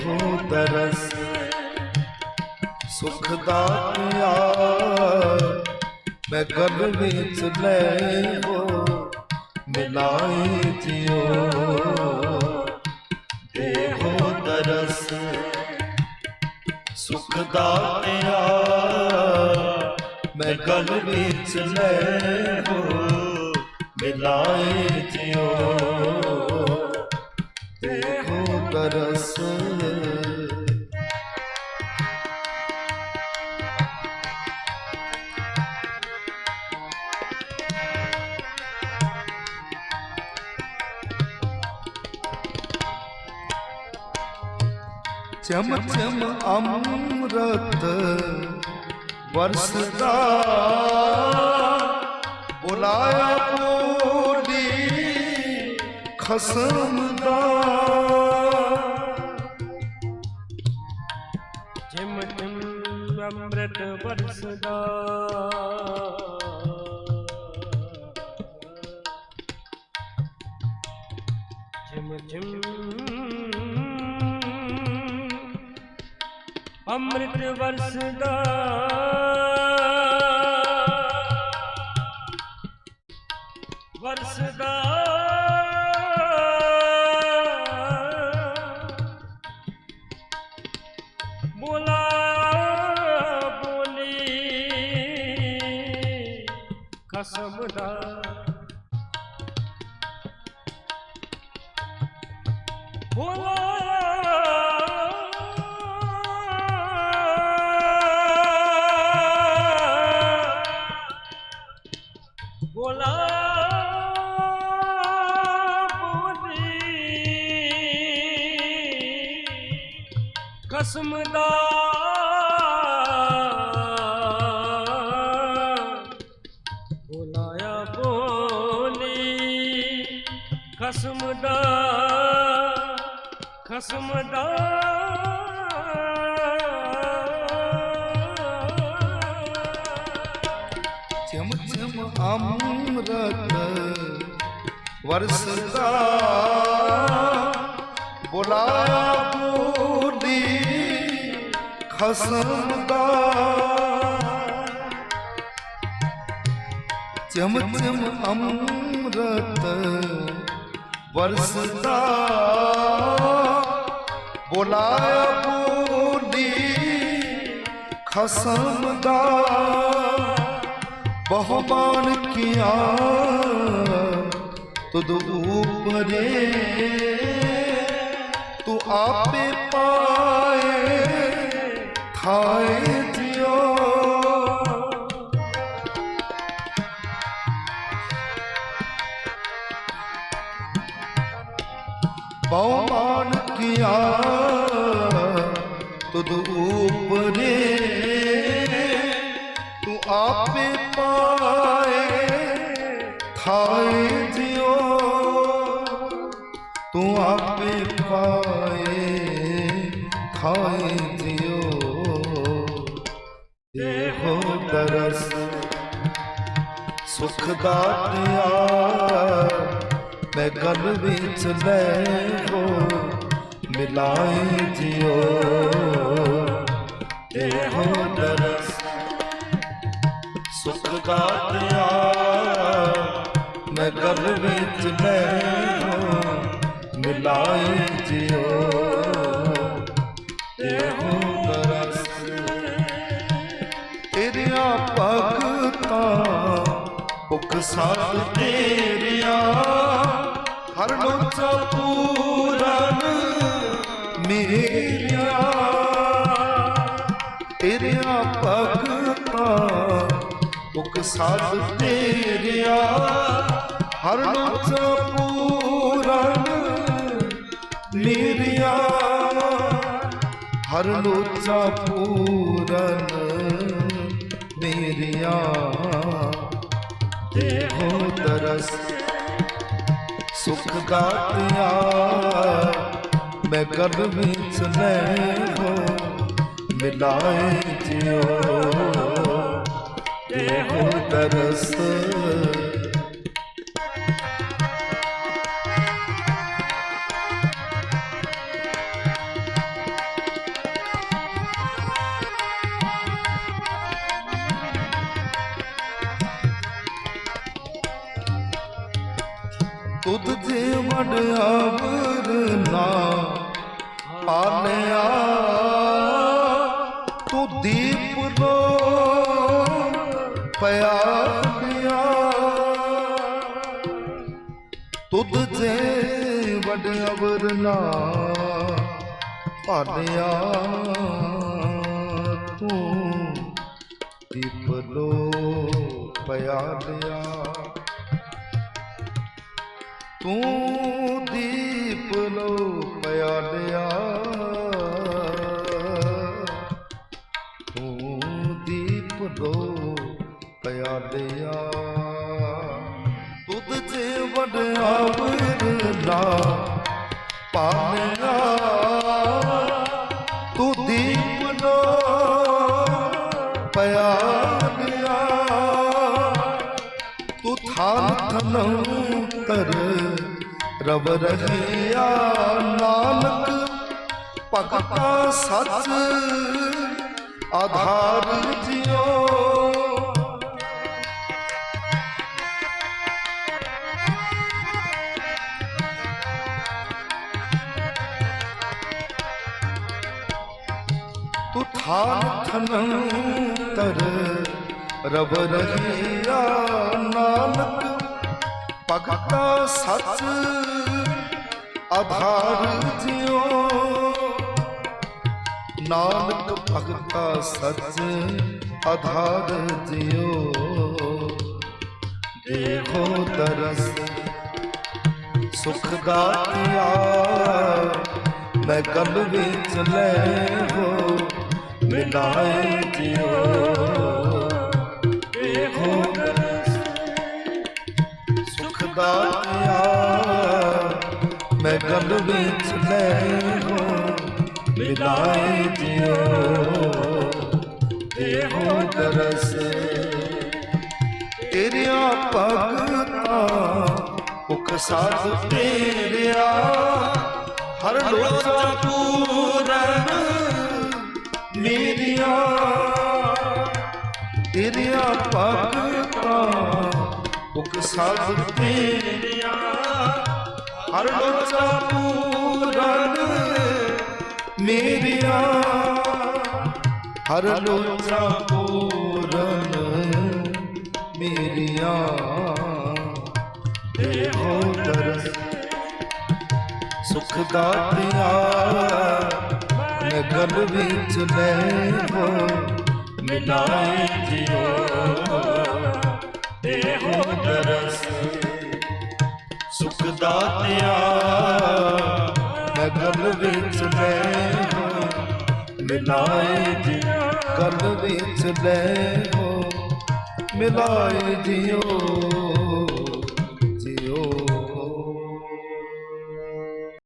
ਦੇਖੋ ਤਰਸ। ਸੁਖ ਦਾਤਿਆ ਮੈਂ ਗਲ ਵਿੱਚ ਲੈ ਹੋ, ਮਿਲਾਏ ਜਿਓ ਦੇਖੋ ਤਰਸ। ਸੁਖ ਦਾਤਿਆ ਮੈਂ ਗਲ ਵਿੱਚ ਲੈ ਹੋ, ਮਿਲਾਏ ਜਿਓ ਚਮ ਚਮ ਅੰਮ੍ਰਿਤ ਵਰਸਦਾ। ਬੁਲਾਇਆ ਬੋਲੀ ਖਸਮ ਦਾ। ਜਿਮ ਜਿਮ ਅੰਮ੍ਰਿਤ ਵਰਸਦਾ। ਜਿਮ ਜਿਮ ਅੰਮ੍ਰਿਤ ਵਰਸਦਾ ਵਰਸਦਾ ਬੋਲਾ ਬੋਲੀ ਖਸਮ ਦਾ। ਬੋਲਾ ਬੋਲਾ ਕਸਮ ਦਾ ਬੁਲਾਇਆ ਬੋਲੀ। ਕਸਮ ਦਾ ਕਸਮ ਦਾ ਅੰਮ੍ਰਿਤ ਵਰਸਦਾ। ਬੁਲਾਇਆ ਬੋਲੀ ਖਸਮ ਦਾ ਚਮ ਚਮ ਅੰਮ੍ਰਿਤ ਵਰਸਦਾ। ਬੁਲਾਇਆ ਬੋਲੀ ਖਸਮ ਦਾ ਬਹੁਮਾਨ ਕੀਆ ਤੁਧ ਉਪਰੇ ਤੂੰ ਆਪੇ ਪਾਏ ਥਾਏ ਜਿਓ ਬਹੁਮਾਨ ਕੀਆ ਤੁਧ ਉਪਰੇ ਆਪੇ ਪਾਏ ਥਾਏ ਜਿਓ ਤੂੰ ਆਪੇ ਪਾਏ ਥਾਏ ਜਿਓ ਦੇਖੋ ਤਰਸ ਸੁਖ ਦਾਤਿਆ ਮੈਂ ਗਲ ਵਿੱਚ ਲੈ ਹੋ, ਮਿਲਾਏ ਜਿਓ ਦੇਖੋ ਤਰਸ ਸੁਖ ਮੈਂ ਗਲ ਵਿੱਚ ਲੈ ਮਿਲਾਏ ਜਿਓ। ਇਹੋ ਤਰਸ ਤੇਰੀਆਂ ਭਗਤਾਂ, ਭੁਖ ਸਾਧ ਤੇਰੀਆਂ। ਹਰ ਲੋਚਾ ਪੂਰਨ, ਮੇਰੀਆਂ ਭੁਖ ਸਾਧ ਤੇਰੀਆਂ ਹਰ ਲੋਚਾ ਪੂਰਨ ਮੇਰੀਆਂ ਹਰ ਲੋਚਾ ਪੂਰਨ ਮੇਰੀਆਂ ਦੇਖੋ ਤਰਸ, ਸੁਖ ਦਾਤਿਆ ਮੈਂ ਗਲ ਵਿੱਚ ਲੈ ਹੋ ਮਿਲਾਏ ਤਰਸ। ਤੁਧ ਜੇ ਵਡ ਆਵਰ ਨਾ ਆਲਿਆ ਤੂੰ ਦੀਪ ਲੋ ਪਿਆ ਪਿਆ ਤੁਧ ਜੇ ਵਡ ਅਵਰ ਨਾ ਪਾਲਿਆ ਤੂੰ। ਦੀਪ ਲੋ ਪਿਆ ਲਿਆ ਤੂੰ ਦੀਪ ਲੋ ਪਿਆ ਲਿਆ ਤੂੰ ਦੀਪਲੋ ਲੋ ਪਿਆ ਲਿਆ ਤੁਧ ਤੇ ਵਡ ਆਵਰ ਨਾ ਤੂੰ ਦੀਪ ਲੋ ਪਿਆ ਲਿਆ। ਤੂੰ ਥਾਨ ਥਨਉ ਤਰ ਰਬ ਰਹਿਆ, ਨਾਨਕ ਭਗਤਾ ਸੱਚ, ਆਧਾਰ ਜਿਉ ਤੂੰ ਥਾਨ ਥਨਉ ਤਰ ਰਬ ਰਹਿਆ ਨਾਨਕ, ਭਗਤਾ ਸੱਚ ਆਧਾਰ ਜਿਉ। ਨਾਨਕ, ਭਗਤਾ ਸਚ ਆਧਾਰ ਜਿਉ। ਦੇਖੋ ਤਰਸ, ਸੁਖ ਦਾਤਿਆ, ਮੈਂ ਕਲ ਵਿੱਚ ਲੈ ਹੋ। ਮਿਲਾਏ ਜਿਉ ਦੇਖੋ ਤਰਸ ਸੁਖ ਦਾਤਿਆ ਮੈਂ ਗਲ ਵਿੱਚ ਲੈ ਹੋ। ਮਿਲਾਏ ਜਿਉ ਦੇਹੋ ਤਰਸ ਤੇਰਿਆ ਭਗਤਾ ਮੁਖ ਸਾਧ ਤੇਰਿਆ ਹਰ ਲੋਚਾ ਪੂਰਨ ਮੇਰੀਆਂ, ਤੇਰਿਆ ਭਗਤਾ ਮੁਖ ਸਾਧ ਤੇਰਿਆ, ਹਰ ਲੋਚਾ ਪੂਰਨ ਮੇਰੀਆਂ, ਹਰ ਲੋਚਾ ਪੂਰਨ ਮੇਰੀਆਂ। ਦੇਹੋ ਤਰਸ ਸੁਖ ਦਾਤਿਆ ਮੈਂ ਵਿੱਚ ਲੈ ਹੋ ਮਿਲਾਏ ਜਿਉ ਦੇਹੋ ਤਰਸ ਸੁਖ ਦਾਤਿਆ ਮੈਂ ਵਿੱਚ ਲੈ ਹੋ ਮਿਲਾਏ ਜੀ ਗਲ ਵਿੱਚ ਲੈ ਮਿਲਾਏ ਜਿਉ